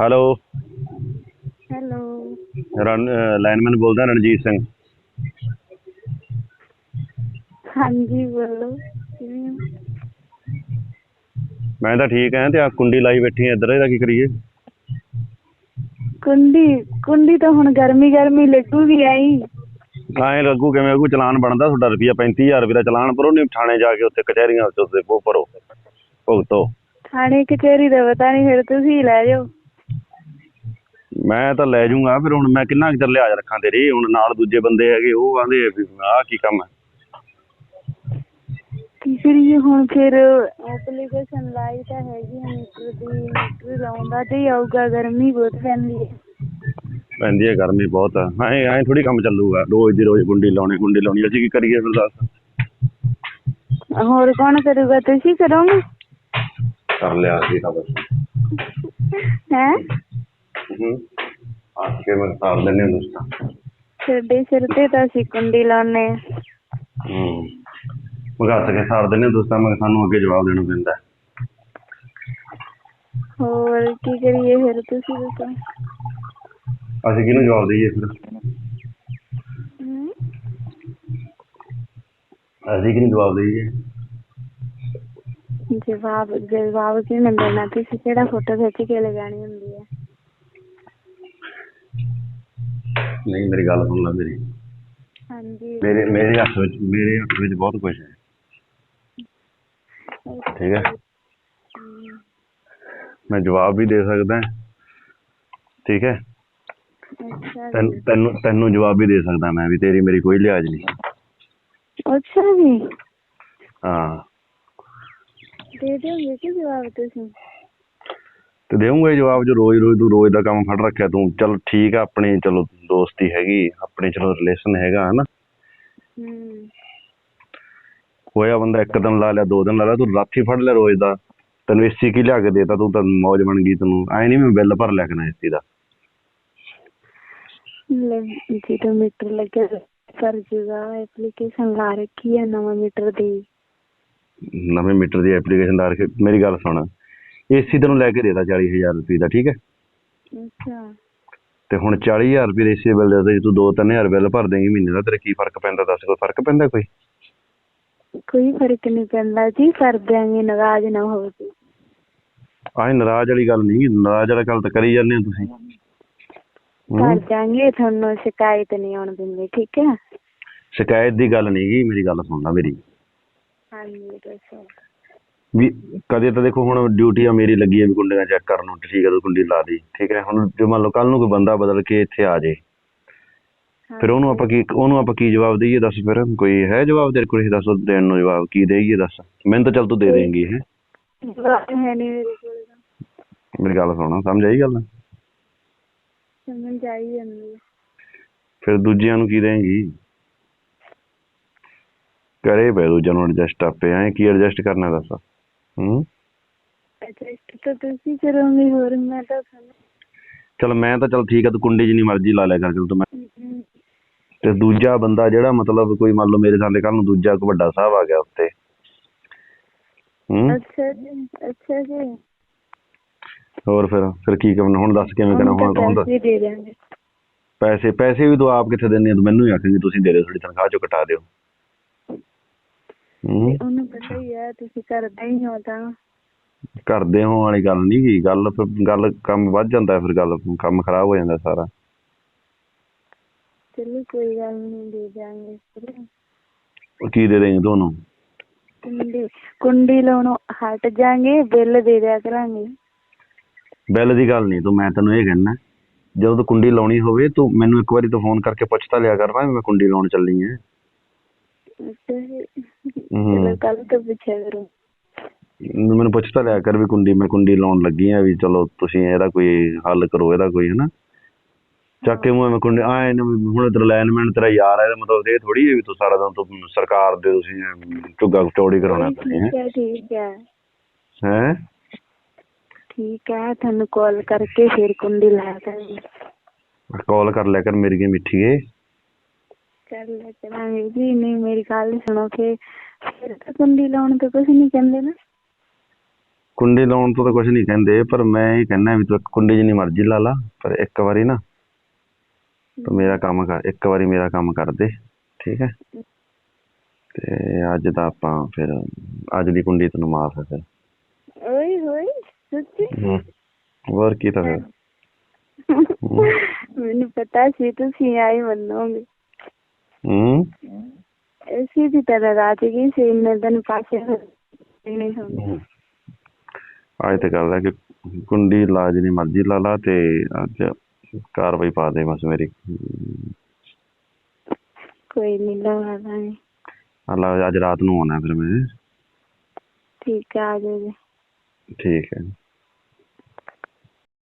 Hello hello run lineman ਬੋਲਦਾ ਰਣਜੀਤ ਸਿੰਘ। ਹਾਂਜੀ ਬੋਲੋ। ਕਿਵੇਂ ਹੋ? ਮੈਂ ਤਾਂ ਠੀਕ ਐ ਤੇ ਆ ਕੁੰਡੀ ਲਾਈ ਬੈਠੀ ਐ ਇੱਧਰ ਇਹਦਾ ਕੀ ਕਰੀਏ? ਕੁੰਡੀ ਕੁੰਡੀ ਤਾਂ ਹੁਣ ਗਰਮੀ ਗਰਮੀ ਲੱਗੂਗੀ ਆਈ ਐਂ ਲੱਗੂ ਕਿਵੇਂ ਲੱਗੂ ਚਲਾਨ ਬਣਦਾ ਤੁਹਾਡਾ ਰੁਪਿਆ 35000 ਰੁਪਏ ਦਾ ਚਲਾਨ ਭਰੋ ਨਹੀਂ ਥਾਣੇ ਜਾ ਕੇ ਉੱਥੇ ਕਚਹਿਰੀਆਂ ਵਿੱਚ ਉੱਤੇ ਉਹ ਭਰੋ ਭੁਗਤੋ। ਥਾਣੇ ਕਚਹਿਰੀ ਦਾ ਪਤਾ ਨਹੀਂ ਫਿਰ ਤੁਸੀਂ ਲੈ ਜਾਓ। ਮੈਂ ਤਾਂ ਲੈ ਜਾਊਂਗਾ ਫਿਰ ਹੁਣ ਮੈਂ ਕਿੰਨਾ ਚਿਰ ਲਿਹਾਜ਼ ਰੱਖਾਂ ਤੇਰੀ? ਹੁਣ ਨਾਲ ਦੂਜੇ ਬੰਦੇ ਹੈਗੇ ਉਹ ਆਂਦੇ ਆਹ ਕੀ ਕੰਮ ਹੈ? ਕੀ ਕਰੀਏ ਹੁਣ ਫਿਰ? ਐਪਲੀਕੇਸ਼ਨ ਲਾਈ ਤਾਂ ਹੈਗੀ ਆ ਮੀਟਰ ਦੀ ਮੀਟਰ ਲਾਉਂਦਾ ਤੇ ਹੀ ਆਊਗਾ ਗਰਮੀ ਬਹੁਤ ਪੈਂਦੀ ਹੈ। ਪੈਂਦੀ ਹੈ ਗਰਮੀ ਬਹੁਤ ਐਂ ਐਂ ਥੋੜੀ ਕੰਮ ਚੱਲੂਗਾ ਰੋਜ਼ ਦੀ ਰੋਜ਼ ਗੁੰਡੀ ਲਾਉਣੀ ਗੁੰਡੀ ਲਾਉਣੀ ਅਸੀਂ ਕੀ ਕਰੀਏ ਫਿਰ ਦੱਸ? ਹੋਰ ਕੌਣ ਕਰੂਗਾ ਤੁਸੀਂ ਕਰੋਗੇ? ਕਰ ਲਿਆ ਅਸੀਂ ਤਾਂ ਬਸ। ਹੈ? ਹੂੰ। ਕੇ ਮੈਂ ਸਾਰ ਦਿੰਨੇ ਨੂੰ ਦੱਸਾਂ ਤੁਹਾਡੇ ਸਿਰ ਤੇ ਤਾਂ ਅਸੀਂ ਕੁੰਡੀ ਲਾਉਨੇ ਆ ਹੂੰ। ਭਗਤ ਕੇ ਸਾਰ ਦਿੰਨੇ ਦੋਸਤਾਂ ਮੈਂ ਸਾਨੂੰ ਅੱਗੇ ਜਵਾਬ ਦੇਣਾ ਪੈਂਦਾ। ਹੈ। ਹੋਰ ਕੀ ਕਰੀਏ ਫਿਰ ਤੁਸੀਂ ਦੱਸੋ? ਅਸੀਂ ਕਿਹਨੂੰ ਜਵਾਬ ਦਈਏ ਫਿਰ? ਹਮ? ਅਸੀਂ ਕਿਹਨੂੰ ਜਵਾਬ ਦਈਏ? ਜਵਾਬ ਜਵਾਬ ਕਿਹਨੇ ਦੇਣਾ? ਤੁਸੀਂ ਕਿਹੜਾ ਫੋਟੋ ਖਿੱਚ ਕੇ ਲਗਾਣੀ ਹੁੰਦੀ ਹੈ? ਨਹੀਂ ਮੇਰੀ ਗੱਲ ਸੁਣ ਲੈ ਮੇਰੀ। ਹਾਂਜੀ। ਮੇਰੇ ਮੇਰੇ ਹੱਥ ਵਿੱਚ ਮੇਰੇ ਹੱਥ ਵਿੱਚ ਬਹੁਤ ਕੁਝ ਹੈ। ਠੀਕ ਹੈ। ਮੈਂ ਜਵਾਬ ਵੀ ਦੇ ਸਕਦਾ ਠੀਕ ਹੈ। ਤੈਨੂੰ ਤੈਨੂੰ ਜਵਾਬ ਵੀ ਦੇ ਸਕਦਾ ਮੈਂ ਵੀ ਤੇਰੀ ਮੇਰੀ ਕੋਈ ਲਿਹਾਜ਼ ਨਹੀਂ। ਅੱਛਾ ਜੀ। ਹਾਂ। ਦੇ ਦਿਓਗੇ ਕਿ ਜਵਾਬ ਤੁਸੀਂ? ਤੇ ਦੇਵਾਂਗਾ ਜਵਾਬ ਜੋ ਰੋਜ਼ ਰੋਜ਼ ਤੂੰ ਰੋਜ਼ ਦਾ ਕੰਮ ਫੜ ਰੱਖਿਆ ਤੂੰ। ਚਲ ਠੀਕ ਆ ਆਪਣੀ ਚਲੋ ਦੋਸਤੀ ਹੈਗੀ ਆਪਣੇ ਚਲੋ ਰਿਲੇਸ਼ਨ ਹੈਗਾ ਹਨਾ? ਹਮ ਹੋਇਆ ਬੰਦਾ ਇੱਕ ਦਿਨ ਲਾ ਲਿਆ ਦੋ ਦਿਨ ਲਾ ਲਿਆ ਤੂੰ ਰਾਤੀ ਫੜ ਲਿਆ ਰੋਜ਼ ਦਾ। ਤੈਨੂੰ ਏਸੀ ਕੀ ਲਿਆ ਕੇ ਦੇਤਾ ਤੂੰ ਤਾਂ ਮੌਜ ਬਣ ਗਈ ਤੈਨੂੰ। ਐ ਨਹੀਂ ਮੈਂ ਬਿੱਲ ਭਰ ਲਿਆ ਕਰਨਾ ਏਸੀ ਦਾ। ਲੈ ਜਦੋਂ ਮੀਟਰ ਲੱਗਿਆ ਕਰ ਜੂਗਾ ਐਪਲੀਕੇਸ਼ਨ ਲਾ ਰੱਖੀ ਹੈ ਨਵਾਂ ਮੀਟਰ ਦੀ। ਨਵੇਂ ਮੀਟਰ ਦੀ ਐਪਲੀਕੇਸ਼ਨ ਲਾ ਕੇ ਮੇਰੀ ਗੱਲ ਸੁਣ। ਏਸੀ ਤੈਨੂੰ ਲੈ ਕੇ ਦੇਤਾ 40000 ਰੁਪਏ ਦਾ ਠੀਕ ਹੈ? ਅੱਛਾ। ਤੇ ਹੁਣ 40000 ਰੁਪਏ ਦੇ ਏਸੀ ਬਿੱਲ ਦੇ ਜੇ ਤੂੰ 2-3000 ਬਿੱਲ ਭਰ ਦੇਂਗੀ ਮਹੀਨੇ ਦਾ ਤੇਰੇ ਕੀ ਫ਼ਰਕ ਪੈਂਦਾ ਦੱਸ ਕੋਈ ਫ਼ਰਕ ਪੈਂਦਾ ਕੋਈ? ਕੋਈ ਫ਼ਰਕ ਨਹੀਂ ਪੈਂਦਾ ਜੀ ਕਰ ਦਿਆਂਗੇ ਨਾਰਾਜ਼ ਨਾ ਹੋਵੋ ਤੁਸੀਂ। ਆਹ ਨਾਰਾਜ਼ ਵਾਲੀ ਗੱਲ ਨਹੀਂ ਨਾਰਾਜ਼ ਵਾਲੀ ਗੱਲ ਤਾਂ ਕਰੀ ਜਾਂਦੇ ਹੋ ਤੁਸੀਂ। ਕਰ? ਦਿਆਂਗੇ ਤੁਹਾਨੂੰ ਸ਼ਿਕਾਇਤ ਨਹੀਂ ਆਉਣ ਦਿੰਦੇ ਠੀਕ ਹੈ? ਸ਼ਿਕਾਇਤ ਦੀ ਗੱਲ ਨਹੀਂ ਗੀ ਮੇਰੀ ਗੱਲ ਸੁਣ ਲੈ ਮੇਰੀ। ਹਾਂਜੀ ਦੱਸੋ। ਵੀ ਕਦੇ ਤਾਂ ਦੇਖੋ ਹੁਣ ਡਿਊਟੀ ਆ ਮੇਰੀ ਲੱਗੀ ਹੈ ਵੀ ਕੁੰਡੀਆਂ ਚੈੱਕ ਕਰਨ ਨੂੰ ਠੀਕ ਹੈ ਤੂੰ ਕੁੰਡੀ ਲਾ ਦੀ ਠੀਕ ਹੈ ਹੁਣ ਜੇ ਮੰਨ ਲਓ ਕੱਲ ਨੂੰ ਕੋਈ ਬੰਦਾ ਬਦਲ ਕੇ ਇੱਥੇ ਆ ਜੇ। ਫਿਰ ਉਹਨੂੰ ਆਪਾਂ ਕੀ ਉਹਨੂੰ ਆਪਾਂ ਕੀ ਜਵਾਬ ਦਈਏ ਦੱਸ ਫਿਰ? ਕੋਈ ਹੈ ਜਵਾਬ ਤੇਰੇ ਕੋਲ? ਇਹ ਦੱਸ ਦੇਣ ਨੂੰ ਜਵਾਬ ਕੀ ਦੇਈਏ ਦੱਸ? ਮੈਨੂੰ ਤਾਂ ਚੱਲ ਤੂੰ ਦੇ ਦੇਂਗੀ ਹੈ। ਨਹੀਂ ਮੇਰੇ ਕੋਲ ਤਾਂ। ਮੇਰੀ ਗੱਲ ਸੁਣ ਸਮਝ ਆਈ ਗੱਲ? ਸਮਝ ਆਈ ਜਾਂਦੀ ਹੈ ਫਿਰ ਦੂਜਿਆਂ ਨੂੰ ਕੀ ਦੇਂਗੀ? ਕਰੇ ਪਏ ਦੂਜਿਆਂ ਨੂੰ ਐਡਜਸਟ ਆਪੇ ਐ ਕੀ ਐਡਜਸਟ ਕਰਨਾ ਦੱਸ? ਹੂੰ। ਐਡਜਸਟ ਤਾਂ ਤੁਸੀਂ ਕਰੋਗੇ ਹੋਰ ਮੈਂ ਤਾਂ ਤੁਹਾਨੂੰ ਚਲ ਮੈਂ ਤਾਂ ਚਲ ਠੀਕ ਹੈ ਤੂੰ ਕੁੰਡੀ ਜਿੰਨੀ ਮਰਜ਼ੀ ਲਾ ਲਿਆ ਕਰ ਚਲ ਤੂੰ ਮੈਂ ਤੇ ਦੂਜਾ ਬੰਦਾ ਜਿਹੜਾ ਮਤਲਬ ਕੋਈ ਮੰਨ ਲਓ ਮੇਰੇ ਸਾਹਮਣੇ ਕੱਲ ਨੂੰ ਦੂਜਾ ਕੋਈ ਵੱਡਾ ਸਾਹਿਬ ਆ ਗਿਆ ਉੱਤੇ। ਹੂੰ। ਅੱਛਾ ਜੀ ਅੱਛਾ ਜੀ। ਹੋਰ ਫਿਰ ਫਿਰ ਕੀ ਕਰਨਾ ਹੁਣ ਦੱਸ ਕਿਵੇਂ ਉਹਨੂੰ ਹੁਣ ਹੁਣ ਦੱਸ। ਪੈਸੇ ਦੇ ਪੈਸੇ ਪੈਸੇ ਵੀ ਤੂੰ ਆਪ ਕਿੱਥੇ ਆ? ਤੂੰ ਮੈਨੂੰ ਹੀ ਆਖੇਂਗੀ ਤੁਸੀਂ ਦੇ ਦਿਓ ਥੋੜੀ ਤਨਖਾਹ ਚੋਂ ਕਟਾ ਦਿਓ। ਹੂੰ। ਉਹਨੂੰ ਪਤਾ ਹੀ ਹੈ ਤੁਸੀਂ ਕਰਦੇ ਹੀ ਹੋ ਤਾਂ। ਕਰਦੇ ਹੋ ਵਾਲੀ ਗੱਲ ਨਹੀਂ ਗੀ ਗੱਲ ਫਿਰ ਗੱਲ ਕੰਮ ਵੱਧ ਜਾਂਦਾ ਫਿਰ ਗੱਲ ਕੰਮ ਖਰਾਬ ਹੋ ਜਾਂਦਾ ਸਾਰਾ। ਚਲੋ ਕੋਈ ਗੱਲ ਨਹੀਂ ਦੇ। ਉਹ ਕੀ ਦੇ ਦੇਂਗੇ ਤੁਹਾਨੂੰ? ਕੁੰਡੀ ਕੁੰਡੀ ਲਾਉਣੋਂ ਹਟ ਜਾਾਂਗੇ ਬਿੱਲ ਦੇ ਦਿਆ ਕਰਾਂਗੇ। ਬਿੱਲ ਦੀ ਗੱਲ ਨਹੀਂ ਤੂੰ ਮੈਂ ਤੈਨੂੰ ਇਹ ਕਹਿਣਾ ਜਦੋਂ ਤੂੰ ਕੁੰਡੀ ਲਾਉਣੀ ਹੋਵੇ ਤੂੰ ਮੈਨੂੰ ਇੱਕ ਵਾਰੀ ਤਾਂ ਫੋਨ ਕਰਕੇ ਪੁੱਛ ਤਾਂ ਲਿਆ ਕਰਨਾ ਵੀ ਮੈਂ ਕੁੰਡੀ ਲਾਉਣ ਚੱਲੀ ਐ ਮੈਨੂੰ ਪੁੱਛ ਤਾਂ ਲਿਆ ਕਰ ਵੀ ਕੁੰਡੀ ਮੈਂ ਕੁੰਡੀ ਲਾਉਣ ਲੱਗੀ ਆ ਵੀ ਚਲੋ ਤੁਸੀਂ ਇਹਦਾ ਕੋਈ ਹੱਲ ਕਰੋ ਇਹਦਾ ਕੋਈ ਹਨਾ? ਚੱਕ ਕੇ ਮੂੰਹ ਮੈਂ ਕੁੰਡੀ ਆਏ ਨੇ ਵੀ ਹੁਣ ਤੇਰਾ ਲਾਈਨਮੈਨ ਤੇਰਾ ਯਾਰ ਹੈ ਇਹਦਾ ਮਤਲਬ ਇਹ ਥੋੜੀ ਹੈ ਵੀ ਤੂੰ ਸਾਰਾ ਦਿਨ ਤੂੰ ਸਰਕਾਰ ਦੇ ਤੁਸੀਂ ਝੁੱਗਾ ਚੌੜੀ ਕਰਾਉਣਾ ਤੁਸੀਂ ਠੀਕ ਹੈ ਠੀਕ ਹੈ ਹੈ? ਠੀਕ ਹੈ ਤੁਹਾਨੂੰ ਕਾਲ ਕਰਕੇ ਫਿਰ ਕੁੰਡੀ ਲਾ ਦਾਂਗੇ ਕਾਲ ਕਰ ਲਿਆ ਕਰ ਮੇਰੀ ਮਿੱਠੀਏ ਲਿਆ ਕਰਾਂਗੇ ਜੀ ਨਹੀਂ ਮੇਰੀ ਗੱਲ ਸੁਣੋ ਕਿ ਫਿਰ ਤਾਂ ਕੁੰਡੀ ਲਾਉਣ ਤੇ ਕੁਝ ਨਹੀਂ ਕਹਿੰਦੇ ਨਾ। ਕੁੰਡੀ ਲਾਉਣ ਤੋਂ ਤਾਂ ਕੁਝ ਨਹੀਂ ਕਹਿੰਦੇ ਪਰ ਮੈਂ ਇਹ ਕਹਿੰਦਾ ਵੀ ਤੂੰ ਕੁੰਡੀ ਜਿੰਨੀ ਮਰਜ਼ੀ ਲਾ ਲਾ ਪਰ ਇੱਕ ਵਾਰੀ ਨਾ ਤੂੰ ਮੇਰਾ ਕੰਮ ਕਰ ਇੱਕ ਵਾਰੀ ਮੇਰਾ ਕੰਮ ਕਰ ਦੇ ਠੀਕ ਹੈ? ਤੇ ਅੱਜ ਦਾ ਆਪਾਂ ਫਿਰ ਅੱਜ ਦੀ ਕੁੰਡੀ ਤੈਨੂੰ ਮਾਫ ਹੈ ਫਿਰ ਓਏ ਹੋਏ ਸੱਚੀ? ਹੋਰ ਕੀ ਤਾਂ ਫਿਰ? ਮੈਨੂੰ ਪਤਾ ਸੀ ਤੁਸੀਂ ਆਈ ਮੰਨੋਗੇ। ਨਹੀਂ ਹੁੰਦੀ ਅੱਜ ਤੇ ਗੱਲ ਹੈ ਕਿ ਕੁੰਡੀ ਲਾ ਜਿੰਨੀ ਮਰਜ਼ੀ ਲਾ ਲਾ ਤੇ ਅੱਜ ਕਾਰਵਾਈ ਪਾ ਦੇ ਬਸ ਮੇਰੀ। ਕੋਈ ਨਹੀਂ ਲਵਾ ਦਾਂਗੇ ਅੱਲਾ ਅੱਜ ਰਾਤ ਨੂੰ ਆਉਣਾ ਫਿਰ ਮੈਂ। ਠੀਕ ਹੈ ਆ ਜਾਓ ਜੀ। ਠੀਕ ਹੈ।